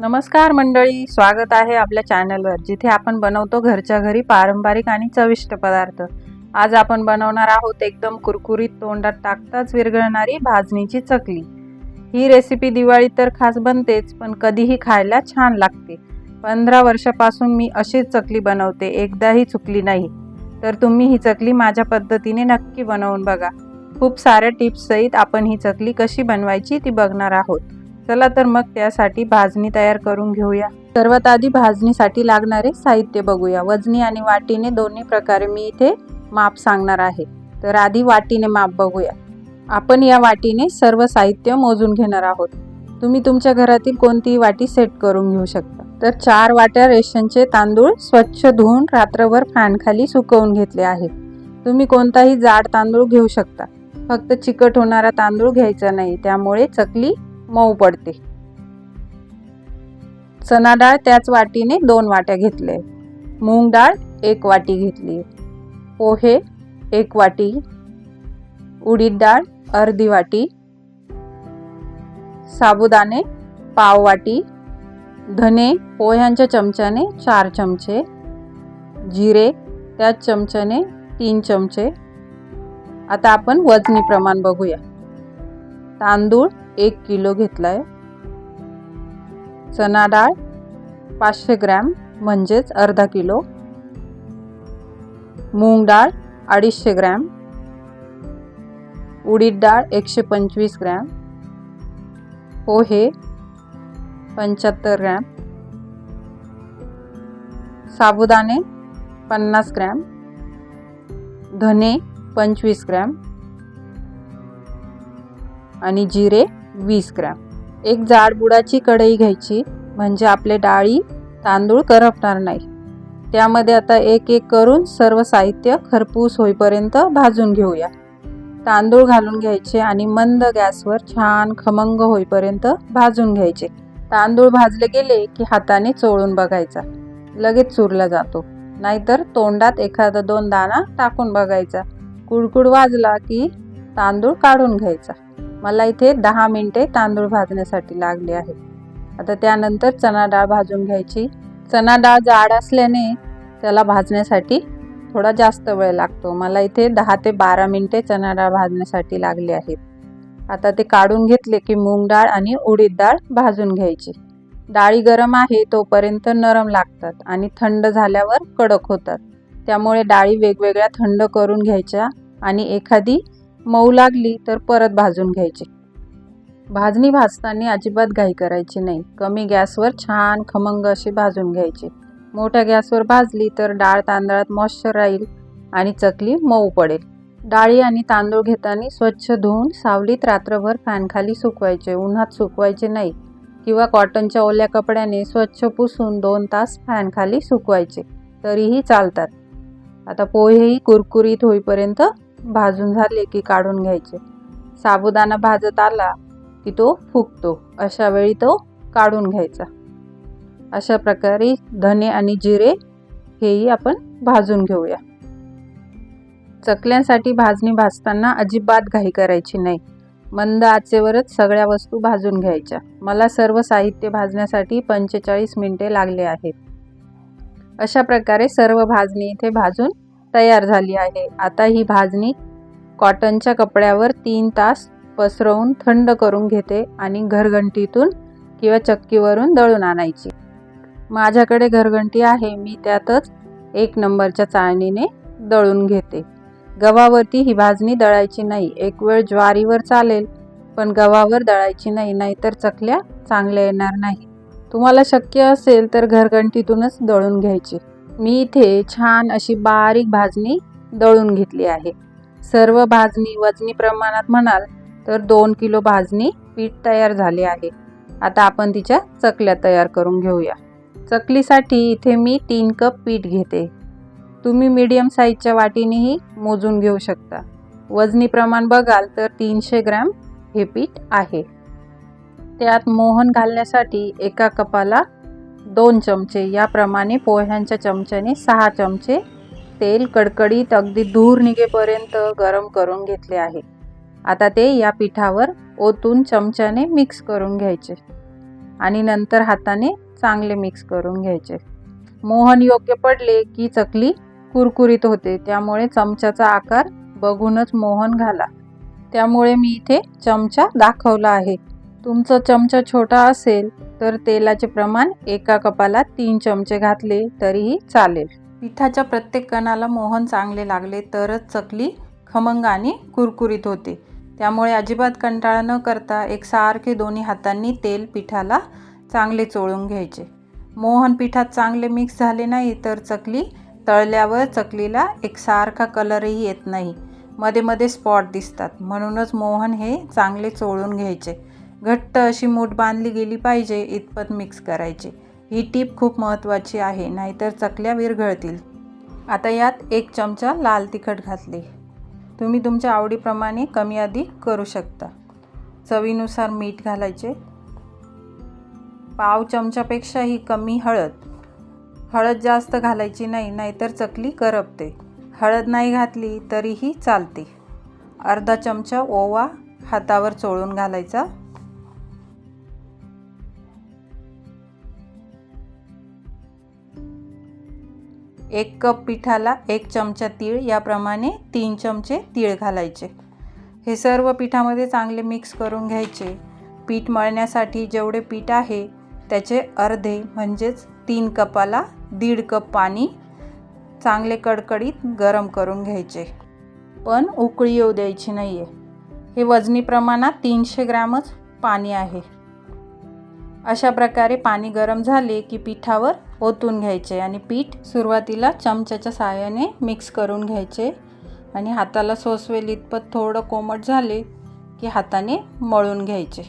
नमस्कार मंडळी स्वागत आहे आपल्या चॅनलवर जिथे आपण बनवतो घरच्या घरी पारंपरिक आणि चविष्ट पदार्थ. आज आपण बनवणार आहोत एकदम कुरकुरीत तोंडात टाकताच विरघळणारी भाजणीची चकली. ही रेसिपी दिवाळीत तर खास बनतेच पण कधीही खायला छान लागते. पंधरा वर्षापासून मी अशीच चकली बनवते एकदाही चुकली नाही. तर तुम्ही ही चकली माझ्या पद्धतीने नक्की बनवून बघा. खूप साऱ्या टिप्ससहित आपण ही चकली कशी बनवायची ती बघणार आहोत. चला तर मग त्यासाठी भाजणी तयार करून घेऊया. सर्वात आधी भाजणीसाठी लागणारे साहित्य बघूया. वजनी आणि वाटीने दोन्ही प्रकारे मी इथे माप सांगणार आहे. तर आधी वाटीने माप बघूया. आपण या वाटीने सर्व साहित्य मोजून घेणार आहोत. तुम्ही तुमच्या घरातील कोणतीही वाटी सेट करून घेऊ शकता. तर चार वाट्या रेशनचे तांदूळ स्वच्छ धुवून रात्रभर फॅनखाली सुकवून घेतले आहे तुम्ही कोणताही जाड तांदूळ घेऊ शकता. फक्त चिकट होणारा तांदूळ घ्यायचा नाही. त्यामुळे चकली मऊ पडते. चना डाळ त्याच वाटीने दोन वाट्या घेतले. मूग डाळ एक वाटी घेतली. पोहे एक वाटी. उडीद डाळ अर्धी वाटी. साबुदाणे पाव वाटी. धने पोह्यांच्या चमच्याने चार चमचे. जिरे त्याच चमच्याने तीन चमचे. आता आपण वजनी प्रमाण बघूया. तांदूळ एक किलो घेतलाय. चना डाळ पाचशे ग्रॅम म्हणजेच अर्धा किलो. मूग डाळ अडीचशे ग्रॅम. उडीद डाळ एकशे पंचवीस ग्रॅम. हो, पोहे पंच्याहत्तर ग्रॅम. साबुदाणे पन्नास ग्रॅम. धने पंचवीस ग्रॅम. आणि जिरे वीस ग्रॅम. एक जाड बुडाची कढई घ्यायची म्हणजे आपले डाळी तांदूळ करपणार नाही. त्यामध्ये आता एक एक करून सर्व साहित्य खरपूस होईपर्यंत भाजून घेऊया. तांदूळ घालून घ्यायचे आणि मंद गॅसवर छान खमंग होईपर्यंत भाजून घ्यायचे. तांदूळ भाजले गेले की हाताने चोळून बघायचा. लगेच चुरला जातो. नाहीतर तोंडात एखादा दोन दाणा टाकून बघायचा. कुडकुड वाजला की तांदूळ काढून घ्यायचा. मला इथे दहा मिनटे तांदूळ भाजण्यासाठी लागले आहे आता त्यानंतर चना डाळ भाजून घ्यायची. चना डाळ जाड असल्याने त्याला भाजण्यासाठी थोडा जास्त वेळ लागतो. मला इथे दहा ते बारा मिनटे चना डाळ भाजण्यासाठी लागले आहेत. आता ते काढून घेतले की मूग डाळ आणि उडीद डाळ भाजून घ्यायची. डाळी गरम आहे तोपर्यंत नरम लागतात आणि थंड झाल्यावर कडक होतात. त्यामुळे डाळी वेगवेगळ्या थंड करून घ्यायच्या आणि एखादी मऊ लागली तर परत भाजून घ्यायची. भाजणी भाजताना अजिबात घाई करायची नाही. कमी गॅसवर छान खमंग अशी भाजून घ्यायची. मोठ्या गॅसवर भाजली तर डाळ तांदळात मॉइश्चर राहील आणि चकली मऊ पडेल. डाळी आणि तांदूळ घेताना स्वच्छ धुवून सावलीत रात्रभर फॅनखाली सुकवायचे उन्हात सुकवायचे नाही किंवा कॉटनच्या ओल्या कपड्याने स्वच्छ पुसून दोन तास फॅनखाली सुकवायचे तरीही चालतात. आता पोहेही कुरकुरीत होईपर्यंत भाजून झाले की काढून घ्यायचे. साबुदाणा भाजत आला की तो फुगतो. अशा वेळी तो काढून घ्यायचा. अशा प्रकारे धने आणि जिरे हेही आपण भाजून घेऊया. चकल्यांसाठी भाजणी भाजताना अजिबात घाई करायची नाही. मंद आचेवरच सगळ्या वस्तू भाजून घ्यायच्या. मला सर्व साहित्य भाजण्यासाठी पंचेचाळीस मिनिटे लागले आहेत. अशा प्रकारे सर्व भाजणी इथे भाजून तयार झाली आहे. आता ही भाजणी कॉटनच्या कपड्यावर तीन तास पसरवून थंड करून घेते आणि घरघंटीतून किंवा चक्कीवरून दळून आणायची. माझ्याकडे घरघंटी आहे मी त्यातच एक नंबरच्या चाळणीने दळून घेते. गव्हावरती ही भाजणी दळायची नाही. एक वेळ ज्वारीवर चालेल पण गव्हावर दळायची नाही नाहीतर चकल्या चांगल्या येणार नाही. तुम्हाला शक्य असेल तर घरघंटीतूनच दळून घ्यायची. मी इथे छान अशी बारीक भाजणी दळून घेतली आहे. सर्व भाजणी वजनी प्रमाणात म्हणाल तर दोन किलो भाजणी पीठ तयार झाले आहे. आता आपण तिच्या चकल्या तयार करून घेऊया. चकलीसाठी इथे मी तीन कप पीठ घेते. तुम्ही मीडियम साईजच्या वाटीनेही मोजून घेऊ शकता. वजनी प्रमाण बघाल तर तीनशे ग्रॅम हे पीठ आहे. त्यात मोहन घालण्यासाठी एका कपाला दोन चमचे याप्रमाणे पोह्यांच्या चमच्याने सहा चमचे तेल कडकडीत अगदी धूर निघेपर्यंत गरम करून घेतले आहे. आता ते या पिठावर ओतून चमच्याने मिक्स करून घ्यायचे आणि नंतर हाताने चांगले मिक्स करून घ्यायचे. मोहन योग्य पडले की चकली कुरकुरीत होते त्यामुळे चमच्याचा आकार बघूनच मोहन घाला. त्यामुळे मी इथे चमचा दाखवला आहे. तुमचा चमचा छोटा असेल तर तेलाचे प्रमाण एका कपाला तीन चमचे घातले तरीही चालेल. पिठाच्या प्रत्येक कणाला मोहन चांगले लागले तरच चकली खमंग आणि कुरकुरीत होते. त्यामुळे अजिबात कंटाळा न करता एकसारखे दोन्ही हातांनी तेल पिठाला चांगले चोळून घ्यायचे. मोहन पिठात चांगले मिक्स झाले नाही तर चकली तळल्यावर चकलीला एकसारखा कलरही येत नाही. मध्ये मध्ये स्पॉट दिसतात. म्हणूनच मोहन हे चांगले चोळून घ्यायचे. घट्ट अशी मूठ बांधली गेली पाहिजे इतपत मिक्स करायचे. ही टीप खूप महत्त्वाची आहे नाहीतर चकल्या विरघळतील. आता यात एक चमचा लाल तिखट घातले. तुम्ही तुमच्या आवडीप्रमाणे कमी अधिक करू शकता. चवीनुसार मीठ घालायचे. पाव चमच्यापेक्षाही कमी हळद. हळद जास्त घालायची नाही नाहीतर चकली करपते. हळद नाही घातली तरीही चालते. अर्धा चमचा ओवा हातावर चोळून घालायचा. एक कप पिठाला एक चमचा तीळ याप्रमाणे तीन चमचे तीळ घालायचे. हे सर्व पिठामध्ये चांगले मिक्स करून घ्यायचे. पीठ मळण्यासाठी जेवढे पीठ आहे त्याचे अर्धे म्हणजेच तीन कपाला दीड कप पाणी चांगले कडकडीत गरम करून घ्यायचे. पण उकळी येऊ द्यायची नाही आहे हे वजनी प्रमाणात तीनशे ग्रॅमच पाणी आहे. अशा प्रकारे पाणी गरम झाले की पिठावर ओतून घ्यायचे आणि पीठ सुरुवातीला चमच्याच्या सहाय्याने मिक्स करून घ्यायचे. आणि हाताला सोसवेल इतपत थोडं कोमट झाले की हाताने मळून घ्यायचे.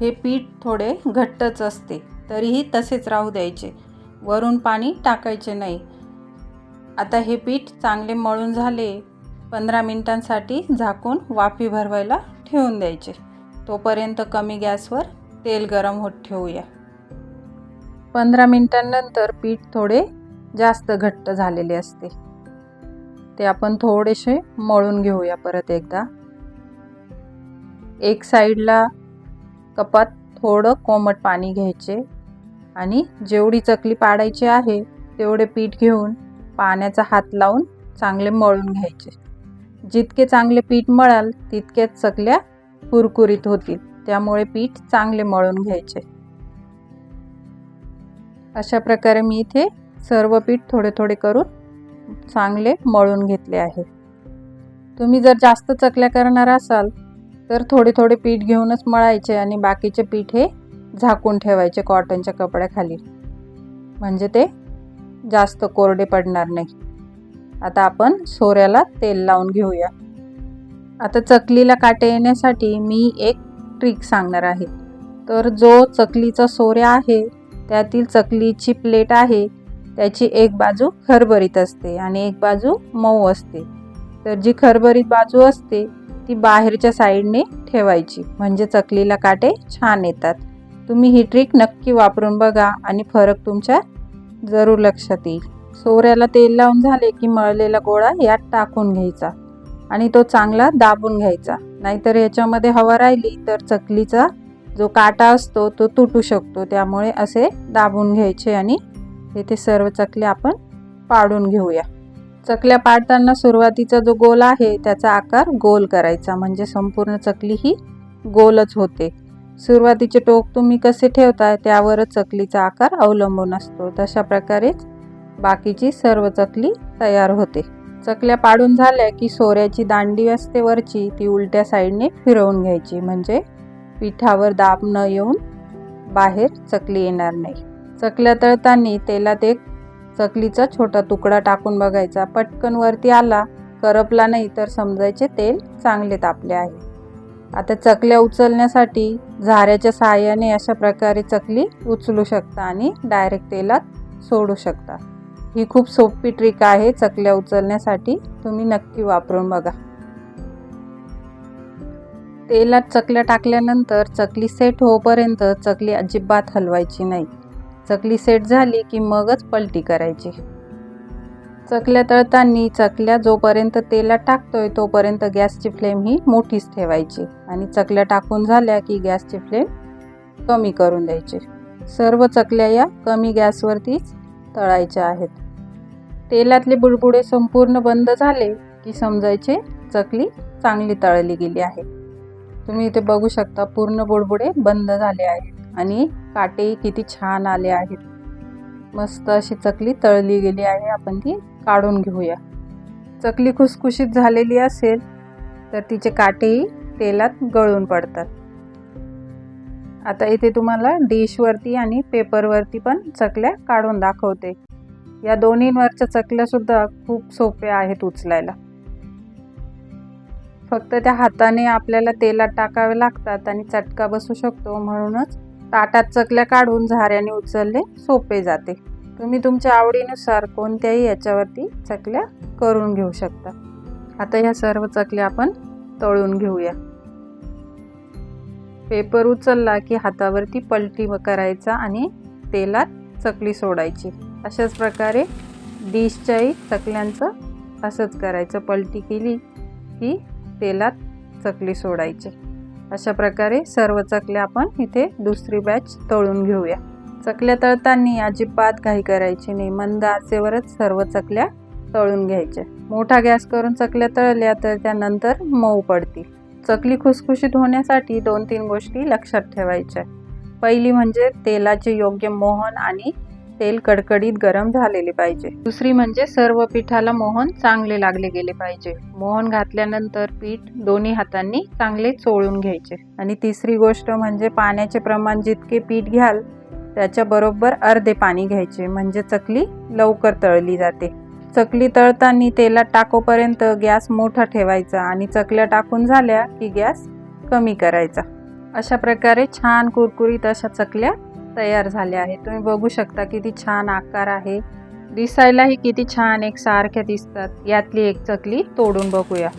हे पीठ थोडे घट्टच असते तरीही तसेच राहू द्यायचे. वरून पाणी टाकायचे नाही. आता हे पीठ चांगले मळून झाले पंधरा मिनिटांसाठी झाकून वाफी भरवायला ठेवून द्यायचे. तोपर्यंत कमी गॅसवर तेल गरम होत ठेवूया. पंधरा मिनटांनंतर पीठ थोडे जास्त घट्ट झालेले असते. ते आपण थोडेसे मळून घेऊया परत एकदा. एक साईडला कपात थोडं कोमट पाणी घ्यायचे आणि जेवढी चकली पाडायची आहे तेवढे पीठ घेऊन पाण्याचा हात लावून चांगले मळून घ्यायचे. जितके चांगले पीठ मळाल तितकेच चकल्या कुरकुरीत होतील. त्यामुळे पीठ चांगले मळून घ्यायचे. अशा प्रकारे मी इथे सर्व पीठ थोडे थोडे करून चांगले मळून घेतले आहे. तुम्ही जर जास्त चकल्या करणार असाल तर थोडे थोडे पीठ घेऊनच मळायचे आणि बाकीचे पीठ हे झाकून ठेवायचे कॉटनच्या कपड्याखाली. म्हणजे ते जास्त कोरडे पडणार नाही. आता आपण सोऱ्याला तेल लावून घेऊया. आता चकलीला काटे येण्यासाठी मी एक ट्रिक सांगणार आहे. तर जो चकलीचा सोऱ्या आहे त्यातील चकलीची प्लेट आहे. त्याची एक बाजू खरबरीत असते आणि एक बाजू मऊ असते. तर जी खरबरीत बाजू असते ती बाहेरच्या साईडने ठेवायची. म्हणजे चकलीला काटे छान येतात. तुम्ही ही ट्रिक नक्की वापरून बघा आणि फरक तुमच्या जरूर लक्षात येईल. सोऱ्याला तेल लावून झाले की मळलेला गोळा यात टाकून घ्यायचा आणि तो चांगला दाबून घ्यायचा. नाहीतर याच्यामध्ये हवा राहिली तर चकलीचा जो काटा असतो तो तुटू शकतो. त्यामुळे असे दाबून घ्यायचे आणि तेथे सर्व चकल्या आपण पाडून घेऊया. चकल्या पाडताना सुरुवातीचा जो गोल आहे त्याचा आकार गोल करायचा. म्हणजे संपूर्ण चकली ही गोलच होते. सुरुवातीचे टोक तुम्ही कसे ठेवताय त्यावरच चकलीचा आकार अवलंबून असतो. तशा प्रकारेच बाकीची सर्व चकली तयार होते. चकल्या पाडून झाल्या की सोऱ्याची दांडी असते वरची ती उलट्या साईडने फिरवून घ्यायची. म्हणजे पिठावर दाब न येऊन बाहेर चकली येणार नाही. चकल्या तळताना तेलात एक चकलीचा छोटा तुकडा टाकून बघायचा. पटकन वरती आला करपला नाही तर समजायचे तेल चांगले तापले आहे. आता चकल्या उचलण्यासाठी झाऱ्याच्या सहाय्याने अशा प्रकारे चकली उचलू शकता आणि डायरेक्ट तेलात सोडू शकता. ही खूप सोपी ट्रिक आहे चकल्या उचलण्यासाठी. तुम्ही नक्की वापरून बघा. तेलात चकल्या टाकल्यानंतर चकली सेट होईपर्यंत चकली अजिबात हलवायची नाही. चकली सेट झाली की मगच पलटी करायची. चकल्या तळताना चकल्या जोपर्यंत तेलात टाकतोय तोपर्यंत गॅसची फ्लेम ही मोठीच ठेवायची आणि चकल्या टाकून झाल्या की गॅसची फ्लेम कमी करून द्यायची. सर्व चकल्या या कमी गॅसवरतीच तळायच्या आहेत. तेलातले बुडबुडे संपूर्ण बंद झाले की समजायचे चकली चांगली तळली गेली आहे. तुम्ही इथे बघू शकता पूर्ण बुडबुडे बंद झाले आहेत आणि काटेही किती छान आले आहेत. मस्त अशी चकली तळली गेली आहे. आपण ती काढून घेऊया. चकली खुसखुशीत झालेली असेल तर तिचे काटेही तेलात गळून पडतात. आता इथे तुम्हाला डिशवरती आणि पेपरवरती पण चकल्या काढून दाखवते. या दोन्हीवरच्या चकल्यासुद्धा खूप सोप्या आहेत उचलायला. फक्त त्या हाताने आपल्याला तेलात टाकावे लागतात आणि चटका बसू शकतो. म्हणूनच ताटात चकल्या काढून झाऱ्याने उचलले सोपे जाते. तुम्ही तुमच्या आवडीनुसार कोणत्याही याच्यावरती चकल्या करून घेऊ शकता. आता ह्या सर्व चकल्या आपण तळून घेऊया. पेपर उचलला की हातावरती पलटी करायचा आणि तेलात चकली सोडायची. अशाच प्रकारे डिशच्याही चकल्यांचं असंच करायचं. पलटी केली की तेलात चकली सोडायची. अशा प्रकारे सर्व चकल्या आपण इथे दुसरी बॅच तळून घेऊया. चकल्या तळताना अजिबात घाई करायची नाही. मंद आचेवरच सर्व चकल्या तळून घ्यायच्या. मोठा गॅस करून चकल्या तळल्या तर त्यानंतर मऊ पडतील. चकली खुसखुशीत होण्यासाठी दोन तीन गोष्टी लक्षात ठेवायच्या. पहिली म्हणजे तेलाचे योग्य मोहन आणि तेल कडकडीत गरम झालेले पाहिजे. दुसरी म्हणजे सर्व पिठाला मोहन चांगले लागले गेले पाहिजे. मोहन घातल्यानंतर पीठ दोन्ही हातांनी चांगले चोळून घ्यायचे. आणि तिसरी गोष्ट म्हणजे पाण्याचे प्रमाण जितके पीठ घ्याल त्याच्या बरोबर अर्धे पाणी घ्यायचे. म्हणजे चकली लवकर तळली जाते. चकली तळताना तेलात टाकोपर्यंत गॅस मोठा ठेवायचा आणि चकल्या टाकून झाल्या की गॅस कमी करायचा. अशा प्रकारे छान कुरकुरीत अशा चकल्या तयार झाले आहे. तुम्ही बघू शकता किती छान आकार आहे. दिसायलाही किती छान एक सारख्या दिसतात. यातली एक चकली तोडून बघूया.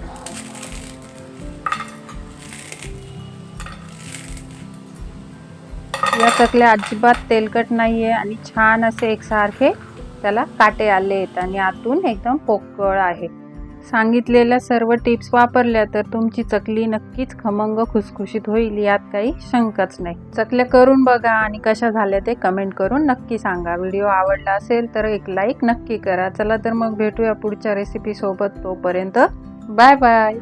या चकल्या अजिबात तेलकट नाही आहे आणि छान असे एकसारखे त्याला काटे आले आहेत आणि आतून एकदम पोकळ आहे. सांगितलेल्या सर्व टिप्स वापरल्या तर तुमची चकली नक्कीच खमंग खुसखुशीत होईल यात काही शंकाच नाही. चकल्या करून बघा आणि कशा झाल्या ते कमेंट करून नक्की सांगा. व्हिडिओ आवडला असेल तर एक लाईक नक्की करा. चला तर मग भेटूया पुढच्या रेसिपी सोबत. तोपर्यंत बाय बाय.